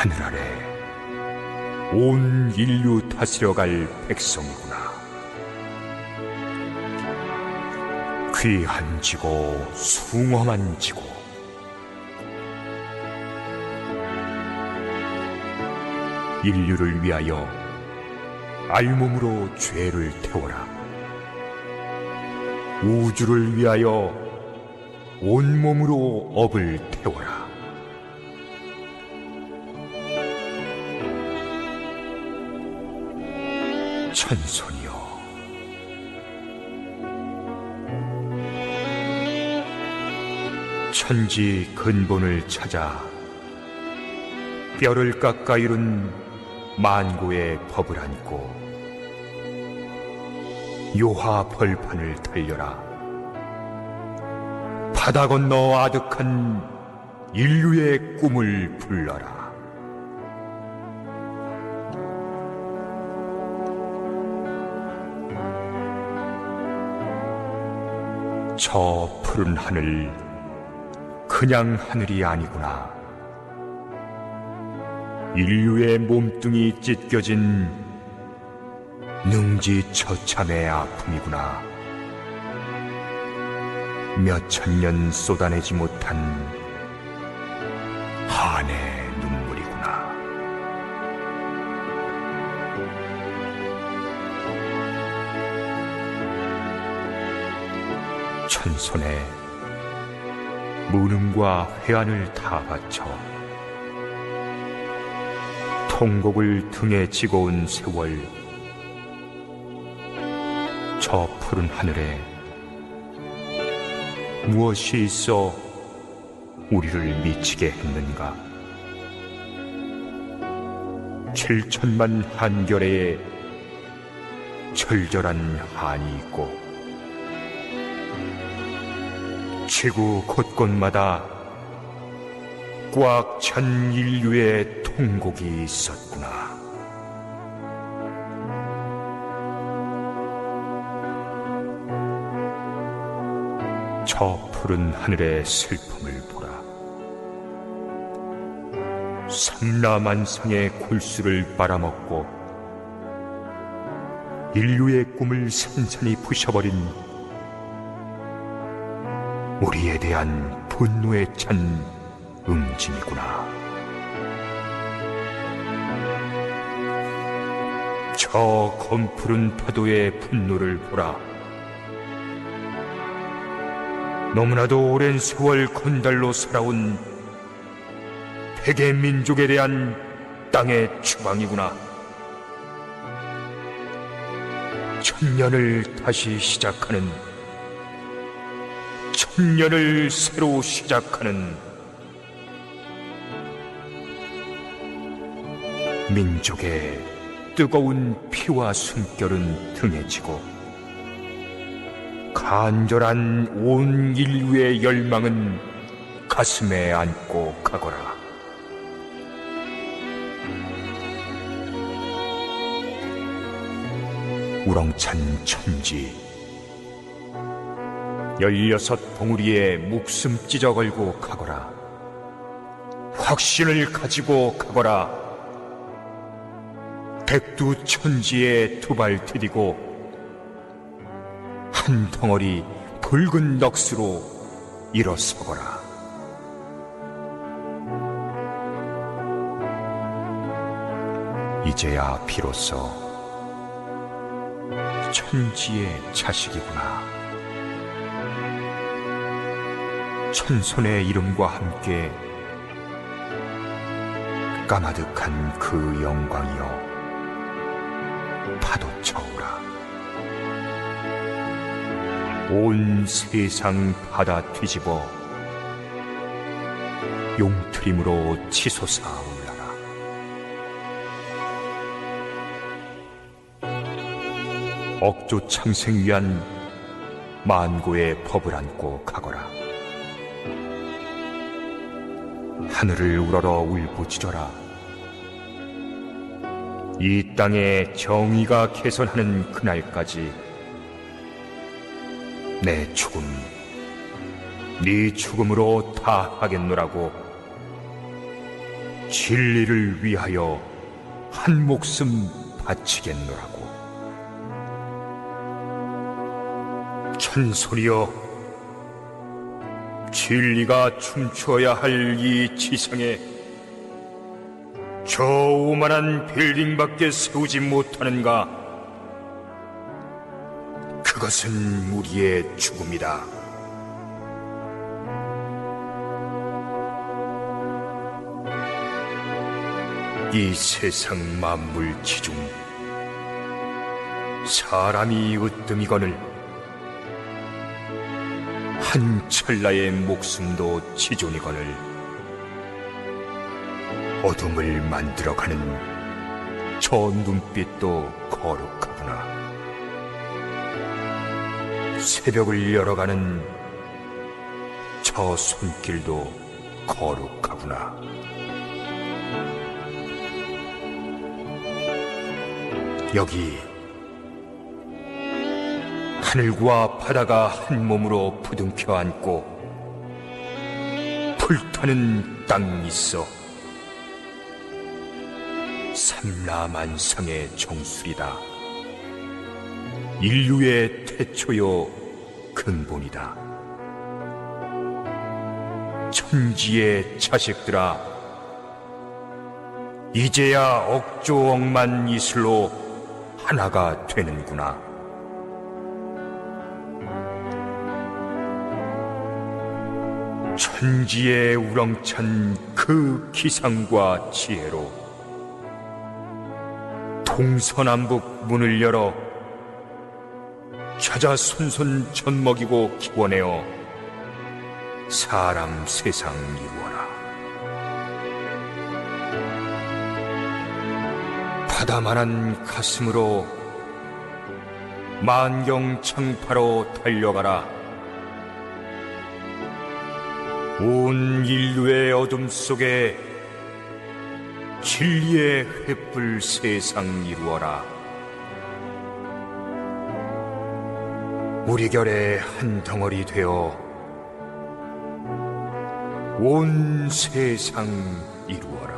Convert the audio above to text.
하늘 아래 온 인류 다스려 갈 백성이구나. 귀한 지고 숭엄한 지고 인류를 위하여 알몸으로 죄를 태워라. 우주를 위하여 온몸으로 업을 태워라. 천손이여. 천지 근본을 찾아 뼈를 깎아 이룬 만고의 법을 안고 요하 벌판을 달려라. 바다 건너 아득한 인류의 꿈을 불러라 저 푸른 하늘 그냥 하늘이 아니구나. 인류의 몸뚱이 찢겨진 능지 처참의 아픔이구나. 몇 천 년 쏟아내지 못한 한의 천손에 무능과 회한을 다 바쳐 통곡을 등에 지고 온 세월 저 푸른 하늘에 무엇이 있어 우리를 미치게 했는가? 칠천만 한결에 절절한 한이 있고 지구 곳곳마다 꽉 찬 인류의 통곡이 있었구나. 저 푸른 하늘의 슬픔을 보라. 삼라만상의 골수를 빨아먹고 인류의 꿈을 산산히 부셔버린 우리에 대한 분노에 찬 응징이구나. 저 검푸른 파도의 분노를 보라. 너무나도 오랜 세월 건달로 살아온 백의 민족에 대한 땅의 추방이구나. 천년을 다시 시작하는 천년을 새로 시작하는 민족의 뜨거운 피와 숨결은 등에 지고 간절한 온 인류의 열망은 가슴에 안고 가거라. 우렁찬 천지 열여섯 봉우리에 목숨 찢어 걸고 가거라. 확신을 가지고 가거라. 백두 천지에 두 발 디디고 한 덩어리 붉은 넋으로 일어서거라. 이제야 비로소 천지의 자식이구나. 천손의 이름과 함께 까마득한 그 영광이여 파도쳐오라. 온 세상 바다 뒤집어 용트림으로 치솟아 올라라. 억조 창생 위한 만고의 법을 안고 가거라 하늘을 우러러 울부짖어라. 이 땅에 정의가 개선하는 그날까지 내 죽음, 네 죽음으로 다 하겠노라고 진리를 위하여 한 목숨 바치겠노라고. 천소리여, 진리가 춤추어야 할 이 지상에 저 오만한 빌딩밖에 세우지 못하는가? 그것은 우리의 죽음이다. 이 세상 만물 지중 사람이 으뜸이거늘 한 찰나의 목숨도 지존이거늘 어둠을 만들어가는 저 눈빛도 거룩하구나. 새벽을 열어가는 저 손길도 거룩하구나. 여기 하늘과 바다가 한 몸으로 부둥켜 안고 불타는 땅이 있어 삼라만상의 정수리다 인류의 태초요 근본이다 천지의 자식들아 이제야 억조 억만 이슬로 하나가 되는구나. 천지의 우렁찬 그 기상과 지혜로 동서남북 문을 열어 찾아 손손 젖먹이고 기원하여 사람 세상 이루어라. 바다만한 가슴으로 만경 창파로 달려가라. 온 인류의 어둠 속에 진리의 횃불 세상 이루어라. 우리 결의 한 덩어리 되어 온 세상 이루어라.